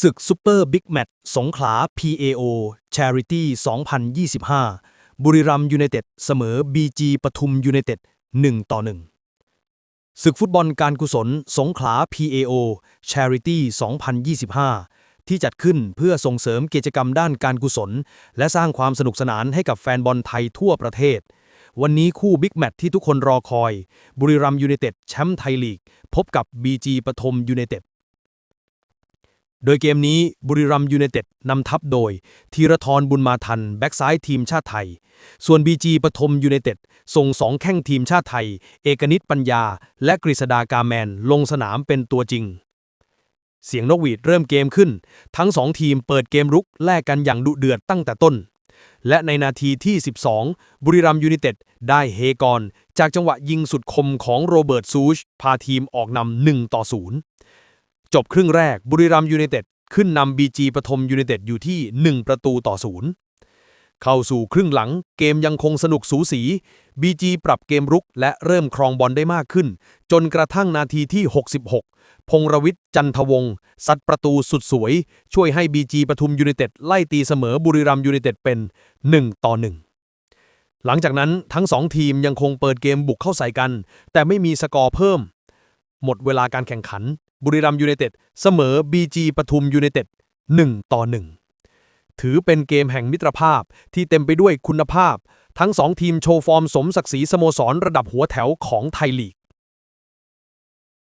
ศึกซูเปอร์บิ๊กแมตช์สงขลา PAO Charity 2025 บุรีรัมยูไนเต็ดเสมอ BG ปทุมยูไนเต็ด1ต่อ1ศึกฟุตบอลการกุศลสงขลา PAO Charity 2025 ที่จัดขึ้นเพื่อส่งเสริมกิจกรรมด้านการกุศล และสร้างความสนุกสนานให้กับแฟนบอลไทยทั่วประเทศ วันนี้คู่บิ๊กแมตช์ที่ทุกคนรอคอย บุรีรัมย์ยูไนเต็ดแชมป์ไทยลีก พบกับ BG ปทุมยูไนเต็ด โดยเกมนี้บุรีรัมยูไนเต็ดนำทัพโดยธีรทรบุญมาทัน แบ็กซ้ายทีมชาติไทย ส่วน BG ปฐมยูไนเต็ดส่งสองแข้งทีมชาติไทย เอกนิตปัญญา และกฤษดากาแมนลงสนามเป็นตัวจริง เสียงนกหวีดเริ่มเกมขึ้น ทั้งสองทีมเปิดเกมรุกแลกกันอย่างดุเดือดตั้งแต่ต้น และในนาทีที่ 12 บุรีรัมย์ยูไนเต็ดได้เฮกอนจากจังหวะยิงสุดคมของโรเบิร์ตซูชพาทีมออกนำ1ต่อ0 จบครึ่งแรกบุรีรัมยูไนเต็ดขึ้นนำบีจีปฐมยูไนเต็ดอยู่ที่ 1 ประตูต่อศูนย์เข้าสู่ครึ่งหลังเกมยังคงสนุกสูสีบีจีปรับเกมรุกและเริ่มครองบอลได้มากขึ้น จนกระทั่งนาทีที่ 66 พงรวิทย์จันทวงศ์ซัดประตูสุดสวย ช่วยให้บีจีปทุมยูไนเต็ดไล่ตีเสมอบุรีรัมย์ยูไนเต็ดเป็น 1 ต่อ 1หลังจากนั้นทั้งสองทีมยังคงเปิดเกมบุกเข้าใส่กัน แต่ไม่มีสกอร์เพิ่ม หมดเวลาการแข่งขัน บุรีรัมยูไนเต็ดเสมอ BG ปทุมยูไนเต็ด1ต่อ 1 ถือเป็นเกมแห่งมิตรภาพที่เต็มไปด้วยคุณภาพ ทั้งสองทีมโชว์ฟอร์มสมศักดิ์ศรีสโมสรระดับหัวแถวของไทยลีก